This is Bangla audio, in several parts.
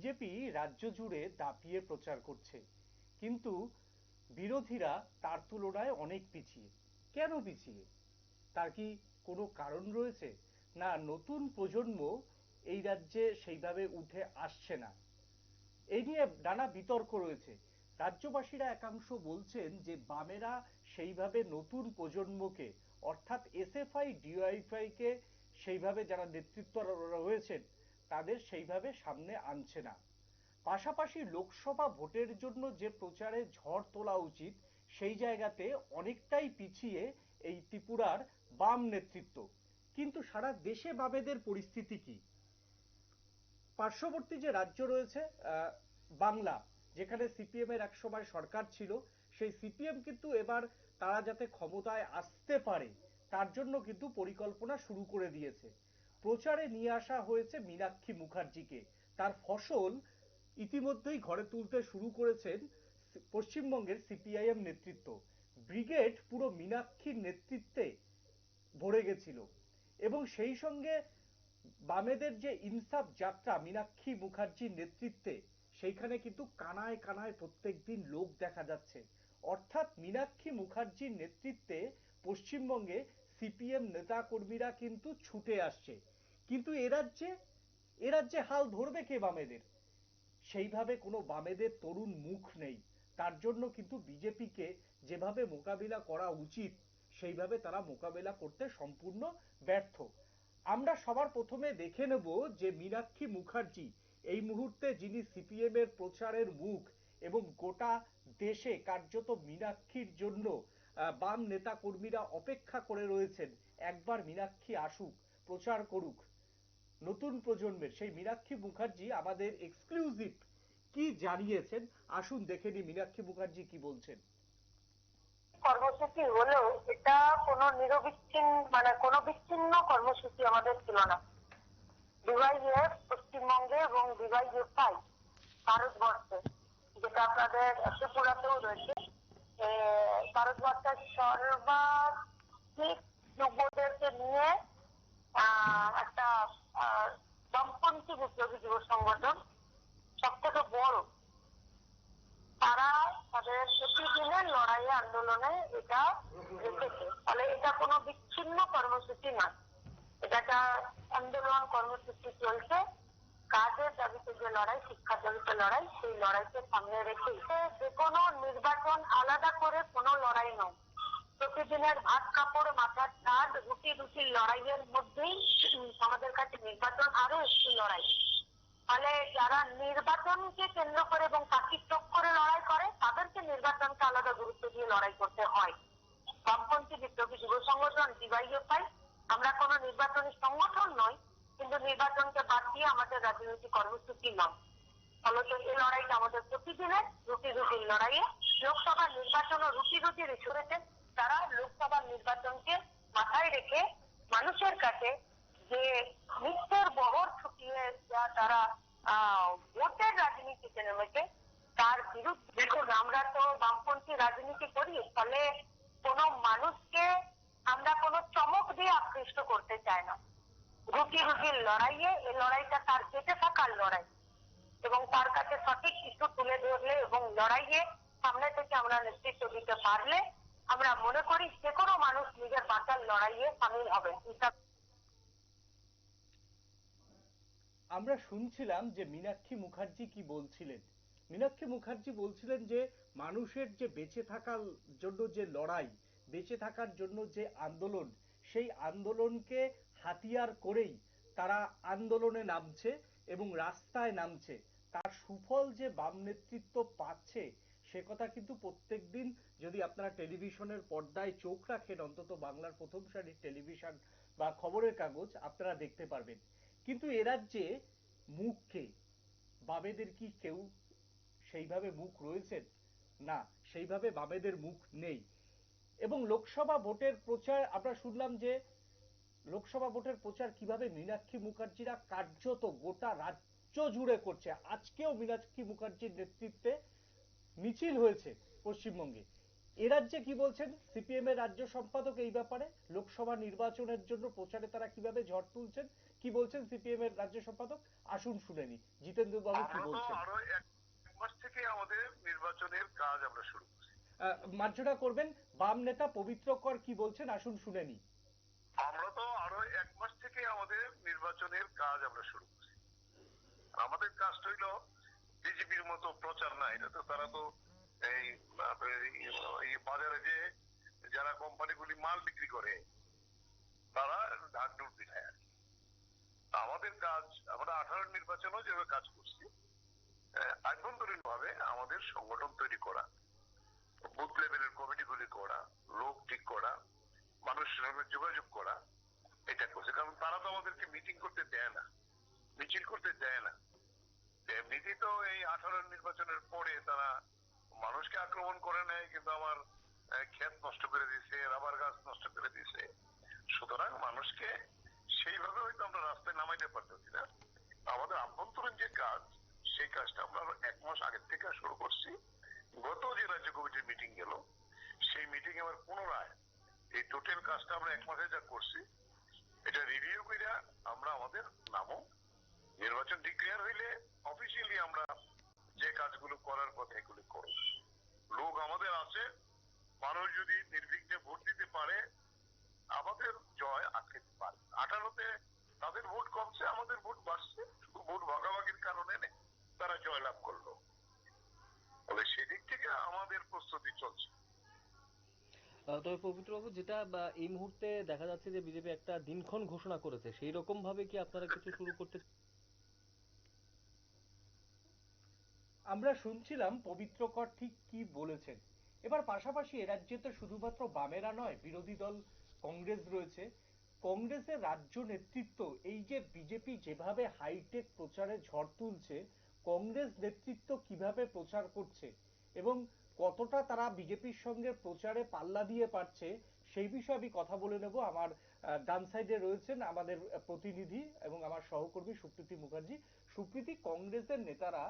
বিজেপি রাজ্য জুড়ে দাপিয়ে প্রচার করছে। কিন্তু বিরোধীরা তার তুলনায় অনেক পিছিয়ে। কেন পিছিয়ে? তার কি কোনো কারণ রয়েছে? না নতুন প্রজন্ম এই রাজ্যে সেইভাবে উঠে আসছে না? এই নিয়ে নানা বিতর্ক রয়েছে। রাজ্যবাসীরা একাংশ বলছেন যে বামেরা সেইভাবে নতুন প্রজন্মকে, অর্থাৎ এসএফআই, ডিওয়াইফআই কে সেইভাবে যারা নেতৃত্ব রয়েছেন তাদের সেইভাবে সামনে আনছে না। পাশাপাশি লোকসভা ভোটের জন্য যে প্রচারে ঝড় তোলা উচিত, সেই জায়গাতে অনেকটাই পিছিয়ে এই ত্রিপুরার বাম নেতৃত্ব। কিন্তু সারা দেশে বামেদের পরিস্থিতি কি? পার্শ্ববর্তী যে রাজ্য রয়েছে বাংলা, যেখানে সিপিএম এর একসময় সরকার ছিল, সেই সিপিএম কিন্তু এবার তারা যাতে ক্ষমতায় আসতে পারে, তার জন্য কিন্তু পরিকল্পনা শুরু করে দিয়েছে। প্রচারে নিয়ে আসা হয়েছে মীনাক্ষী মুখার্জিকে। তার ফসল ইতিমধ্যেই ঘরে তুলতে শুরু করেছেন পশ্চিমবঙ্গের সিপিআইএম নেতৃত্ব। ব্রিগেড পুরো মীনাক্ষীর নেতৃত্বে ভরে গেছিল। এবং সেই সঙ্গে বামেদের যে ইনসাফ যাত্রা মীনাক্ষী মুখার্জির নেতৃত্বে, সেইখানে কিন্তু কানায় কানায় প্রত্যেকদিন লোক দেখা যাচ্ছে। অর্থাৎ মীনাক্ষী মুখার্জির নেতৃত্বে পশ্চিমবঙ্গে সিপিএম নেতা কর্মীরা কিন্তু ছুটে আসছে। কিন্তু এ রাজ্যে এ রাজ্যে হাল ধরবে কে বামেদের? সেইভাবে কোনো বামেদের তরুণ মুখ নেই। তার জন্য কিন্তু বিজেপিকে যেভাবে মোকাবিলা করা উচিত, সেইভাবে তারা মোকাবিলা করতে সম্পূর্ণ ব্যর্থ। আমরা সবার প্রথমে দেখে নেব যে মীনাক্ষী মুখার্জি এই মুহূর্তে যিনি সিপিএম এর প্রচারের মুখ এবং গোটা দেশে কার্যত মীনাক্ষীর জন্য বাম নেতা কর্মীরা অপেক্ষা করে রয়েছেন, একবার মীনাক্ষী আসুক, প্রচার করুক। নতুন প্রজন্মের, সেই মীনাক্ষী মুখার্জি আমাদের এক্সক্লুসিভ কি জানিয়েছেন? আসুন দেখে নি মীনাক্ষী মুখার্জি কি বলছেন। কর্মসূচি হলেও এটা কোনো নিরবিচ্ছিন্ন মানে কোনো বিচ্ছিন্ন কর্মসূচি আমাদের ছিল না। পশ্চিমবঙ্গে এবং ডিওয়াইএফআই ভারতবর্ষে, যেটা আপনাদের ত্রিপুরাতেও রয়েছে। ভারতবর্ষের সর্বাধিক যুবদেরকে নিয়ে একটা আহ, বামপন্থী বিপ্লবী যুব সংগঠন সব থেকে বড় তারা তাদের প্রতিদিনের লড়াই আন্দোলনে এটা রেখেছে। ফলে এটা কোনো বিচ্ছিন্ন কর্মসূচি নয়। এটা একটা আন্দোলন কর্মসূচি চলছে। কাজের দাবিতে যে লড়াই শিক্ষার দাবিতে লড়াই সেই লড়াইকে সামনে রেখে যে কোনো নির্বাচন আলাদা করে কোনো লড়াই নয়। প্রতিদিনের ভাত কাপড়, মাথার ছাদ রুটি রুটির লড়াইয়ের মধ্যেই আমাদের কাছে নির্বাচন আরও একটি লড়াই। ফলে যারা নির্বাচনকে কেন্দ্র করে এবং পাখির চোখ করে লড়াই করে, তাদেরকে নির্বাচনকে আলাদা গুরুত্ব দিয়ে লড়াই করতে হয়। বামপন্থী বিপ্লবী যুব সংগঠন ডিওয়াইএফআই, আমরা কোনো নির্বাচনী সংগঠন নই, কিন্তু নির্বাচনকে বাদ দিয়ে আমাদের রাজনৈতিক কর্মসূচি নয়। ফলত এই লড়াইটা আমাদের প্রতিদিনের রুটি রুটির লড়াইয়ে, লোকসভা নির্বাচন ও রুটি রুটির ইস্যুরেতে তারা লোকসভা নির্বাচনকে মাথায় রেখে মানুষের কাছে যে মৃত্যুর বহর ছুটিয়ে যা তারা ভোটের রাজনীতিতে নেমেছে, তার বিরুদ্ধে দেখুন, আমরা তো বামপন্থী রাজনীতি করি, ফলে কোনো মানুষকে আমরা কোনো চমক দিয়ে আকৃষ্ট করতে চাই না। রুটি রুটির লড়াইয়ে, এই লড়াইটা তার বেঁচে থাকার লড়াই। এবং তার কাছে সঠিক কিছু তুলে ধরলে এবং লড়াইয়ে সামনে থেকে আমরা নেতৃত্ব দিতে পারলে আমরা মনে করি যে কোনো মানুষ নিজের বাঁচার লড়াইয়ে সামিল হবে। আমরা শুনছিলাম যে মীনাক্ষী মুখার্জি কি বলছিলেন। মীনাক্ষী মুখার্জি বলছিলেন যে, মানুষের যে বেঁচে থাকার জন্য যে লড়াই, বেঁচে থাকার জন্য যে আন্দোলন, সেই আন্দোলনকে হাতিয়ার করেই তারা আন্দোলনে নামছে এবং রাস্তায় নামছে। তার সুফল যে বাম নেতৃত্ব পাচ্ছে সে কথা কিন্তু প্রত্যেকদিন যদি আপনারা টেলিভিশনের পর্দায় চোখ রাখেন, অন্তত বাংলার প্রথম সারির টেলিভিশন বা খবরের কাগজ, আপনারা দেখতে পারবেন। কিন্তু এ রাজ্যে মুখকে বামেদের কি কেউ সেইভাবে মুখ রয়েছেন? না, সেইভাবে বামেদের মুখ নেই। এবং লোকসভা ভোটের প্রচার, আমরা শুনলাম যে লোকসভা ভোটের প্রচার কীভাবে মীনাক্ষী মুখার্জিরা কার্যত গোটা রাজ্য জুড়ে করছে। আজকেও মীনাক্ষী মুখার্জির নেতৃত্বে মিছিল হয়েছে পশ্চিমবঙ্গে। এ রাজ্যে কি বলছেন? সিপিএম এর রাজ্য সম্পাদক এই ব্যাপারে লোকসভা নির্বাচনের জন্য প্রচারে তারা কীভাবে ঝড় তুলছেন? কি বলছেন সিপিএম এর রাজ্য সম্পাদক? আসুন শুনেনি জিতেন্দ্র বাবু কি বলছেন? আরও এক এক মাস থেকে আমাদের নির্বাচনের কাজ আমরা শুরু করছি। মার্জনা করবেন? বাম নেতা পবিত্র কর কি বলছেন? আসুন শুনেনি আমরা তো আরও এক মাস থেকে আমাদের নির্বাচনের কাজ আমরা শুরু করছি। আমাদের বিজেপির মতো প্রচার না, এটা তো তারা তো এই বাজারে যে, যারা কোম্পানিগুলি মাল বিক্রি করে, তারা ঢাক ডুব পিঠায় আর আমাদের কাজ, আমরা আঠারো নির্বাচনেও যেভাবে কাজ করছি আভ্যন্তরীণ ভাবে আমাদের সংগঠন তৈরি করা, বুথ লেভেলের কমিটিগুলি করা, লোক ঠিক করা মানুষের সঙ্গে যোগাযোগ করা, এটা করছে। কারণ তারা তো আমাদেরকে মিটিং করতে দেয় না, মিছিল করতে দেয় না। এমনিতেই তো এই আঠারো নির্বাচনের পরে তারা মানুষকে আক্রমণ করে নেয়, কিন্তু আমার ক্ষেত নষ্ট করে দিয়েছে, রাবার গাছ নষ্ট করে দিয়েছে। সুতরাং মানুষকে সেইভাবে হয়তো আমরা রাস্তায় নামাইতে পারতেছি না। আমাদের আভ্যন্তরীণ যে কাজ, সেই কাজটা আমরা এক মাস আগের থেকে শুরু করছি। গত যে রাজ্য কমিটির মিটিং গেল, সেই মিটিং এবার পুনরায় এই টোটাল কাজটা আমরা এক মাসে যা করছি, এটা রিভিউ করে আমরা আমাদের নামও নির্বাচন ডিক্লেয়ার হইলে অফিসিয়ালি আমরা যে কাজগুলো করার কথা এগুলি করব। লোক আমাদের আছে, মানুষ যদি নির্বিঘ্নে ভোট দিতে পারে, আমাদের জয় আটকে পারে। আঠারোতে তাদের ভোট কমছে, আমাদের ভোট বাড়ছে, শুধু ভোট ভাগাভাগির কারণে তারা জয়লাভ করল। তবে সেদিক থেকে আমাদের প্রস্তুতি চলছে। তবে পবিত্রবাবু, যেটা এই মুহূর্তে দেখা যাচ্ছে যে বিজেপি একটা দিনক্ষণ ঘোষণা করেছে সেই রকম ভাবে কি আপনারা কিছু শুরু করতে আমরা শুনছিলাম পবিত্র কর ঠিক কি বলেছেন। এবার পাশাপাশি এ রাজ্যে তো শুধুমাত্র বামেরা নয়, বিরোধী দল, কংগ্রেস রয়েছে। কংগ্রেসের রাজ্য নেতৃত্ব, এই যে বিজেপি যেভাবে হাইটেক প্রচারে ঝড় তুলছে, কংগ্রেস নেতৃত্ব কীভাবে প্রচার করছে এবং কতটা তারা বিজেপির সঙ্গে প্রচারে পাল্লা দিয়ে পারছে, সেই বিষয়ে আমি কথা বলে নেব। আমার ডান সাইডে রয়েছেন আমাদের প্রতিনিধি এবং আমার সহকর্মী সুপ্রীতি মুখার্জি। সুপ্রীতি, কংগ্রেসের নেতারা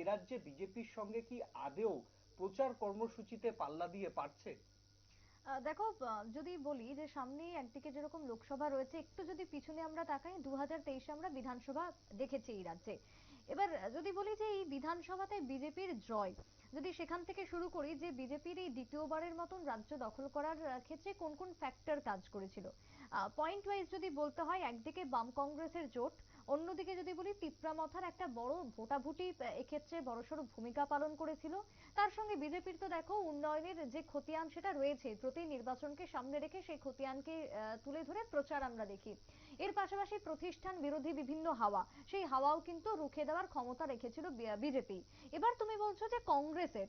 এ রাজ্যে বিজেপির সঙ্গে কি আদেও প্রচার কর্মসূচিতে পাল্লা দিয়ে পারছে? দেখো যদি বলি যে সামনে একদিকে যেরকম লোকসভা রয়েছে, একটু যদি পিছনে আমরা তাকাই দু আমরা বিধানসভা দেখেছি এই রাজ্যে। এবার, যদি বলি যে এই বিধানসভাতে বিজেপির জয়, যদি সেখান থেকে শুরু করি যে বিজেপির এই দ্বিতীয়বারের মতন রাজ্য দখল করার ক্ষেত্রে কোন কোন ফ্যাক্টর কাজ করেছিল। পয়েন্ট ওয়াইজ যদি বলতে হয়, একদিকে বাম কংগ্রেসের জোট অন্যদিকে যদি বলি তিপ্রামথার একটা বড় ভোটাভুটি এক্ষেত্রে বড়সড় ভূমিকা পালন করেছিল। তার সঙ্গে বিজেপির তো দেখো, উন্নয়নের যে খতিয়ান সেটা রয়েছে, প্রতি নির্বাচনকে সামনে রেখে সেই খতিয়ানকে তুলে ধরে প্রচার আমরা দেখি। এর পাশাপাশি প্রতিষ্ঠান বিরোধী বিভিন্ন হাওয়া, সেই হাওয়াও কিন্তু রুখে দেওয়ার ক্ষমতা রেখেছিল বিজেপি। এবার তুমি বলছো যে কংগ্রেসের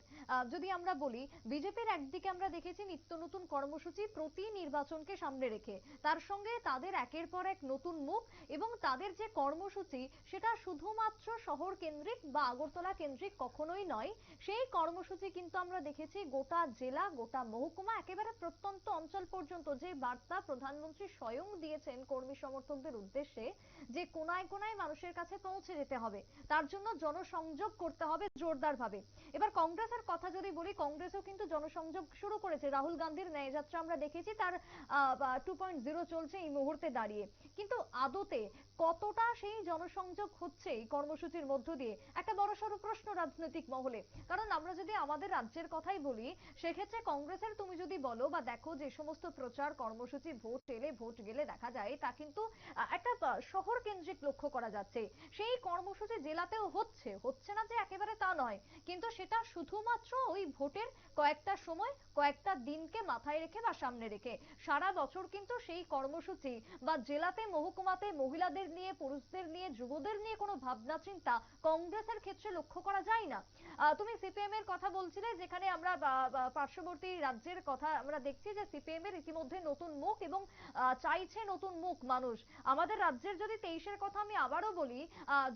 যদি আমরা বলি, বিজেপির একদিকে আমরা দেখেছি নিত্য নতুন কর্মসূচি প্রতি নির্বাচনকে সামনে রেখে, তার সঙ্গে তাদের একের পর এক নতুন মুখ এবং তাদের যে কর্মসূচি সেটা শুধুমাত্র শহর কেন্দ্রিক বা আগরতলা কেন্দ্রিক কখনোই নয়। সেই কর্মসূচি কিন্তু আমরা দেখেছি গোটা জেলা, গোটা মহকুমা, একেবারে প্রত্যন্ত অঞ্চল পর্যন্ত যে বার্তা প্রধানমন্ত্রী স্বয়ং দিয়েছেন কর্মী সমর্থকদের উদ্দেশ্যে যে কোনায় কোনায় মানুষের কাছে পৌঁছে যেতে হবে। তার জন্য জনসংযোগ করতে হবে জোরদার ভাবে এবার কংগ্রেসের কথা যদি বলি, কংগ্রেসও কিন্তু জনসংযোগ শুরু করেছে। রাহুল গান্ধীর ন্যায়যাত্রা আমরা দেখেছি, তার টু চলছে এই মুহূর্তে দাঁড়িয়ে। কিন্তু আদতে কতটা সেই জনসংযোগ হচ্ছে এই কর্মসূচির মধ্য দিয়ে। একটা বড় বড়সড় প্রশ্ন রাজনৈতিক মহলে। কারণ আমরা যদি আমাদের রাজ্যের কথাই বলি, সেক্ষেত্রে কংগ্রেসের তুমি যদি বলো বা দেখো যে সমস্ত প্রচার কর্মসূচি, ভোট এলে ভোট গেলে দেখা যায়, তা কিন্তু একটা শহর কেন্দ্রিক লক্ষ্য করা যাচ্ছে। সেই কর্মসূচি জেলাতেও হচ্ছে। হচ্ছে না যে একেবারে তা নয়, কিন্তু সেটা শুধুমাত্র ওই ভোটের কয়েকটা সময়, কয়েকটা দিনকে মাথায় রেখে বা সামনে রেখে। সারা বছর কিন্তু সেই কর্মসূচি বা জেলাতে, মহকুমাতে মহিলাদের নিয়ে, পুরুষদের নিয়ে, যুবদের নিয়ে কোনো ভাবনা, চিন্তা কংগ্রেসের ক্ষেত্রে লক্ষ্য করা যায় না। তুমি সিপিএম এর কথা বলছিলে যেখানে আমরা পার্শ্ববর্তী রাজ্যের কথা আমরা দেখছি যে সিপিএম এর ইতিমধ্যে নতুন মুখ এবং চাইছে নতুন মুখ মানুষ। আমাদের আমাদের রাজ্যের যদি তেইশের কথা আমি আবারও বলি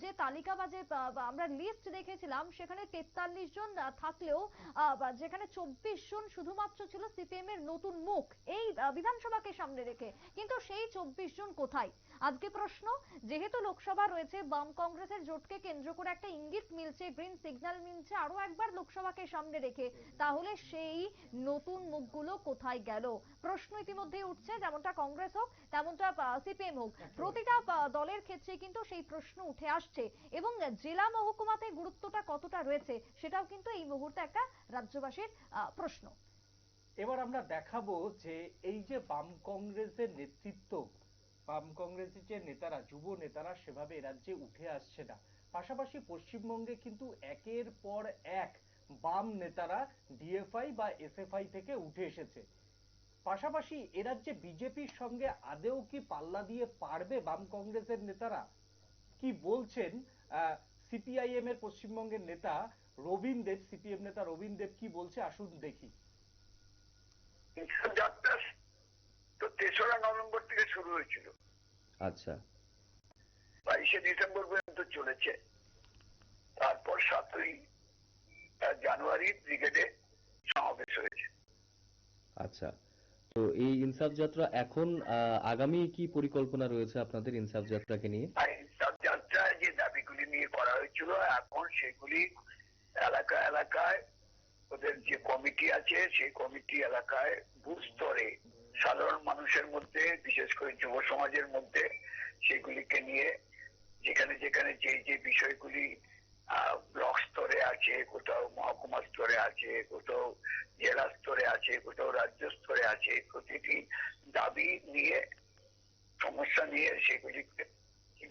যে তালিকা বা যে আমরা লিস্ট দেখেছিলাম, সেখানে তেতাল্লিশ জন থাকলেও যেখানে চব্বিশ জন শুধুমাত্র ছিল সিপিএম এর নতুন মুখ, এই বিধানসভাকে সামনে রেখে। কিন্তু সেই চব্বিশ জন কোথায়? আজকে প্রশ্ন যেহেতু লোকসভা রয়েছে বাম কংগ্রেসের জোটকে কেন্দ্র করে একটা ইঙ্গিত মিলছে গ্রিন সিগন্যাল মিলছে আরও একবার লোকসভাকে সামনে রেখে। তাহলে সেই নতুন মুখগুলো কোথায় গেল? প্রশ্ন ইতিমধ্যেই উঠছে যেমনটা কংগ্রেস হোক তেমনটা সিপিএম হোক। প্রতিটা দলের ক্ষেত্রে কিন্তু সেই প্রশ্ন উঠে আসছে। এবং জেলা মহকুমাতে গুরুত্বটা কতটা রয়েছে সেটাও কিন্তু এই মুহূর্তে একটা রাজ্যবাসীর প্রশ্ন। এবার আমরা দেখাবো যে এই যে বাম কংগ্রেসের নেতৃত্ব বাম কংগ্রেসের যে নেতারা, যুব নেতারা সেভাবে রাজ্যে উঠে আসছে না। পাশাপাশি পশ্চিমবঙ্গে কিন্তু একের পর এক বাম নেতারা ডিএফআই বা এসএফআই থেকে উঠে এসেছে। পাশাপাশি এ রাজ্যে বিজেপির সঙ্গে আদেও কি পাল্লা দিয়ে পারবে বাম কংগ্রেসের নেতারা? কি বলছেন সিপিআইএম এর পশ্চিমবঙ্গের নেতা রবীন দেব সিপিএম নেতা রবীন দেব কি বলছে? আসুন দেখি। তেসরা নভেম্বর থেকে শুরু হয়েছিল। আচ্ছা। বাইশে ডিসেম্বর পর্যন্ত চলেছে। তারপর সাতই জানুয়ারি ব্রিগেডে সমাবেশ হয়েছে। আচ্ছা। তো এই ইনসাফ যাত্রা এখন আগামী কি পরিকল্পনা রয়েছে আপনাদের ইনসাফ যাত্রাকে নিয়ে? এইসব যাত্রায় যে দাবিগুলি নিয়ে করা হয়েছিল এখন সেগুলি এলাকা এলাকায় ওদের যে কমিটি আছে সেই কমিটি এলাকায় বুথ স্তরে সাধারণ মানুষের মধ্যে, বিশেষ করে যুব সমাজের মধ্যে, সেগুলিকে নিয়ে যেখানে যেখানে যে যে বিষয়গুলি ব্লক স্তরে আছে, কোথাও মহকুমা স্তরে আছে, কোথাও জেলা স্তরে আছে, কোথাও রাজ্য স্তরে আছে, প্রতিটি দাবি নিয়ে, সমস্যা নিয়ে সেগুলিকে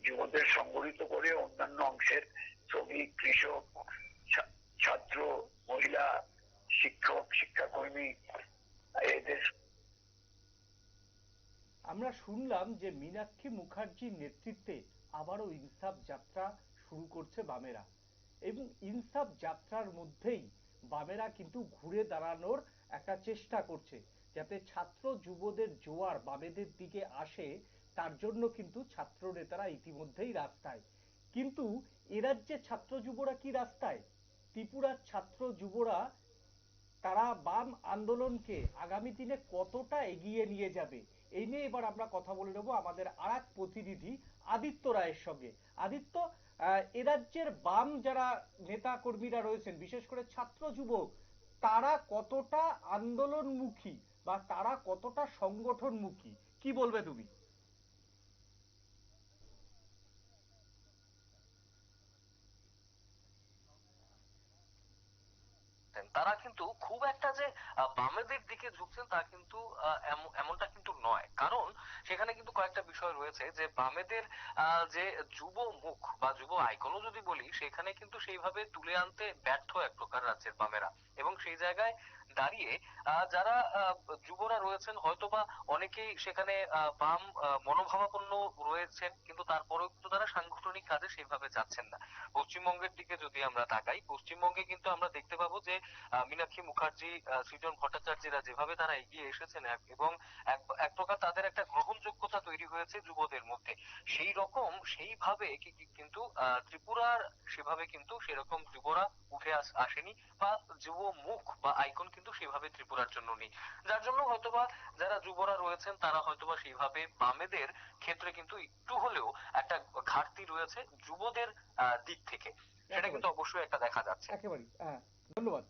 যুবদের সংগঠিত করে অন্যান্য অংশের শ্রমিক, কৃষক ছাত্র, মহিলা, শিক্ষক, শিক্ষাকর্মী, এদের আমরা শুনলাম যে মীনাক্ষী মুখার্জির নেতৃত্বে আবারও ইনসাফ যাত্রা শুরু করছে বামেরা। এবং ইনসাফ যাত্রার মধ্যেই বামেরা কিন্তু ঘুরে দাঁড়ানোর একটা চেষ্টা করছে, যাতে ছাত্র যুবদের জোয়ার বামেদের দিকে আসে, তার জন্য কিন্তু ছাত্র নেতারা ইতিমধ্যেই রাস্তায়। কিন্তু এ রাজ্যে ছাত্র যুবরা কি রাস্তায়? ত্রিপুরার ছাত্র যুবরা তারা বাম আন্দোলনকে আগামী দিনে কতটা এগিয়ে নিয়ে যাবে, এই নিয়ে এবার আমরা কথা বলে নেব আমাদের আর এক প্রতিনিধি আদিত্য রায়ের সঙ্গে। আদিত্য এ রাজ্যের বাম যারা নেতা কর্মীরা রয়েছেন, বিশেষ করে ছাত্র যুবক, তারা কতটা আন্দোলনমুখী বা তারা কতটা সংগঠনমুখী? কি বলবে তুমি? তারা কিন্তু খুব একটা যে বামেদের দিকে ঝুঁকছেন তা কিন্তু এমনটা কিন্তু নয়। কারণ সেখানে কিন্তু কয়েকটা বিষয় রয়েছে যে, বামেদের যে যুব মুখ বা যুব আইকনও যদি বলি, সেখানে কিন্তু সেইভাবে তুলে আনতে ব্যর্থ এক প্রকার রাজ্যের বামেরা। এবং সেই জায়গায় দাঁড়িয়ে যারা যুবরা রয়েছেন, হয়তোবা অনেকেই সেখানে বাম মনোভাবাপন্ন রয়েছেন, কিন্তু তারপরেও কিন্তু তারা সাংগঠনিক কাজে সেভাবে যাচ্ছেন না। পশ্চিমবঙ্গের দিকে যদি আমরা তাকাই, পশ্চিমবঙ্গে কিন্তু আমরা দেখতে পাবো যে মীনাক্ষী মুখার্জি সৃজন ভট্টাচার্যরা যেভাবে তারা এগিয়ে এসেছেন এবং এক- প্রকার তাদের একটা গ্রহণযোগ্যতা তৈরি হয়েছে যুবদের মধ্যে সেই রকম সেইভাবে কিন্তু ত্রিপুরার সেভাবে কিন্তু সেরকম যুবরা উঠে আস- আসেনি বা যুব মুখ বা আইকন কিন্তু সেভাবে ত্রিপুরার জন্য নেই। যার জন্য হয়তোবা যারা যুবরা রয়েছেন তারা হয়তোবা সেইভাবে বামেদের ক্ষেত্রে কিন্তু একটু হলেও একটা ঘাটতি রয়েছে যুবদের আহ, দিক থেকে। সেটা কিন্তু অবশ্যই একটা দেখা যাচ্ছে। একেবারে ধন্যবাদ।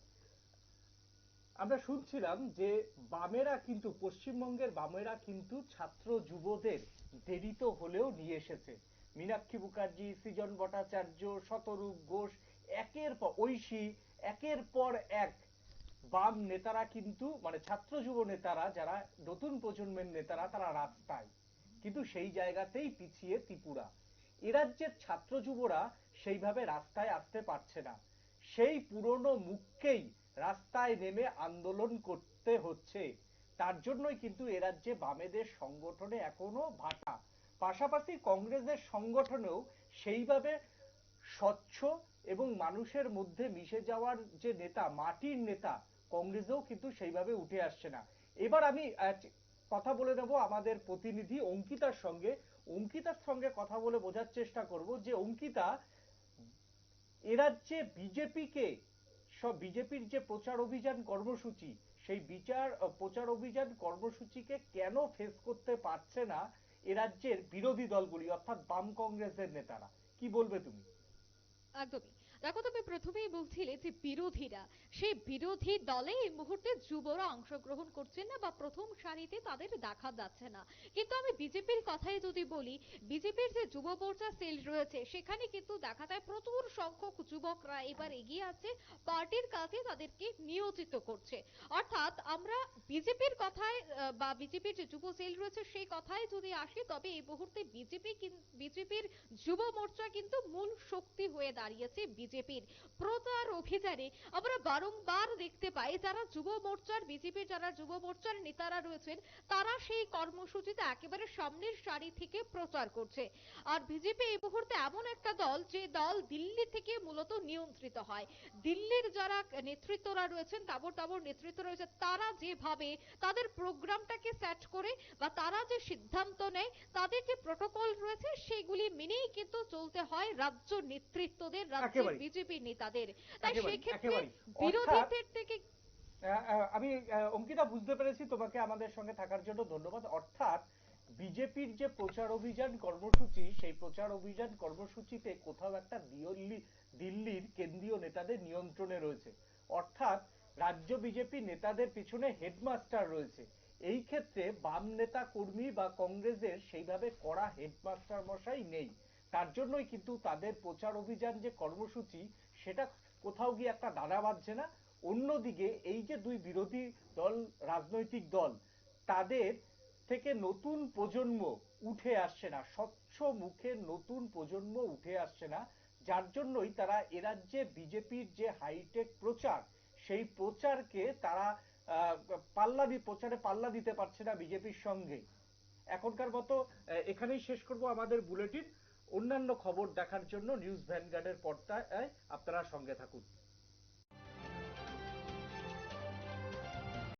আমরা শুনছিলাম যে বামেরা কিন্তু, পশ্চিমবঙ্গের বামেরা কিন্তু ছাত্র যুবদের দেরিত হলেও নিয়ে এসেছে। মীনাক্ষী মুখার্জি, সৃজন ভট্টাচার্য, শতরূপ ঘোষ, একের পর, ঐশী, একের পর এক বাম নেতারা কিন্তু মানে ছাত্র যুব নেতারা, যারা নতুন প্রজন্মের নেতারা, তারা রাস্তায়। কিন্তু সেই জায়গাতেই পিছিয়ে ত্রিপুরা। এ রাজ্যের ছাত্র যুবরা সেইভাবে রাস্তায় আসতে পারছে না। সেই পুরনো মুখকেই রাস্তায় নেমে আন্দোলন করতে হচ্ছে। তার জন্যই কিন্তু এ রাজ্যে বামেদের সংগঠনে এখনও ভাটা। পাশাপাশি কংগ্রেসের সংগঠনেও সেইভাবে স্বচ্ছ এবং মানুষের মধ্যে মিশে যাওয়ার যে নেতা, মাটির নেতা, কংগ্রেসেও কিন্তু সেইভাবে উঠে আসছে না। এবার আমি কথা বলে নেব আমাদের প্রতিনিধি অঙ্কিতার সঙ্গে। অঙ্কিতার সঙ্গে কথা বলে বোঝার চেষ্টা করব যে, অঙ্কিতা এরাজ্যে বিজেপিকে সব বিজেপির যে প্রচার অভিযান কর্মসূচি, সেই বিচার প্রচার অভিযান কর্মসূচিকে কেন ফেস করতে পারছে না এ রাজ্যের বিরোধী দলগুলি, অর্থাৎ বাম কংগ্রেসের নেতারা? কি বলবে তুমি? একদমই। দেখো তুমি প্রথমেই বলছিলে যে বিরোধীরা, সেই বিরোধী দলে এই মুহূর্তে যুবরা অংশগ্রহণ করছেন না বা প্রথম সারিতে তাদের দেখা যাচ্ছে না। কিন্তু আমি বিজেপির কথাই যদি বলি, বিজেপির যে যুব মোর্চা সেল রয়েছে, সেখানে কিন্তু দেখা যায় প্রচুর সংখ্যক যুবকরা এবার এগিয়ে আছে, পার্টির কাজে তাদেরকে নিয়োজিত করছে। অর্থাৎ আমরা বিজেপির কথায় বা বিজেপির যে যুব সেল রয়েছে, সেই কথায় যদি আসি, তবে এই মুহূর্তে বিজেপি বিজেপির যুব মোর্চা কিন্তু মূল শক্তি হয়ে দাঁড়িয়েছে বিজেপির প্রচার অভিযানে আমরা বারংবার দেখতে পাই, যারা যুব মোর্চার বিজেপির, যারা যুব মোর্চার নেতারা রয়েছেন, তারা সেই কর্মসূচিতে একেবারে সামনের সারি থেকে প্রচার করছে। আর বিজেপি এই মুহূর্তে এমন একটা দল, যে দল দিল্লি থেকে মূলত নিয়ন্ত্রিত হয়। দিল্লির যারা নেতৃত্বরা রয়েছেন তাবর তাবর নেতৃত্ব রয়েছে, তারা যেভাবে তাদের প্রোগ্রামটাকে সেট করে বা তারা যে সিদ্ধান্ত নেয়, তাদের যে প্রোটোকল রয়েছে, সেগুলি মেনেই কিন্তু চলতে হয় রাজ্য নেতৃত্বদের, রাজ্যের একেবারেই। বিজেপি নেতাদের। তাই সেক্ষেত্রে বিরোধীদের থেকে আমি অঙ্কিতা বুঝতে পেরেছি তোমাকে আমাদের সঙ্গে থাকার জন্য ধন্যবাদ। অর্থাৎ বিজেপির যে প্রচার অভিযান কর্মসূচি সেই প্রচার অভিযান কর্মসূচিতে কোথাও একটা দিল্লি দিল্লির কেন্দ্রীয় নেতাদের নিয়ন্ত্রণে রয়েছে। অর্থাৎ রাজ্য বিজেপি নেতাদের পিছনে হেডমাস্টার রয়েছে। এই ক্ষেত্রে বাম নেতা কর্মী বা কংগ্রেসের সেইভাবে কড়া হেডমাস্টার মশাই নেই। তার জন্যই কিন্তু তাদের প্রচার অভিযান যে কর্মসূচি, সেটা কোথাও গিয়ে একটা দানা বাঁধছে না। অন্যদিকে এই যে দুই বিরোধী দল, রাজনৈতিক দল, তাদের থেকে নতুন প্রজন্ম উঠে আসছে না, স্বচ্ছ মুখে নতুন প্রজন্ম উঠে আসছে না। যার জন্যই তারা এরাজ্যে বিজেপির যে হাইটেক প্রচার, সেই প্রচারকে তারা পাল্লা দি, প্রচারে পাল্লা দিতে পারছে না বিজেপির সঙ্গে। এখনকার মতো এখানেই শেষ করব আমাদের বুলেটিন। অন্যান্য খবর দেখার জন্য নিউজ ভ্যানগার্ডের পর্দায় আপনারা সঙ্গে থাকুন।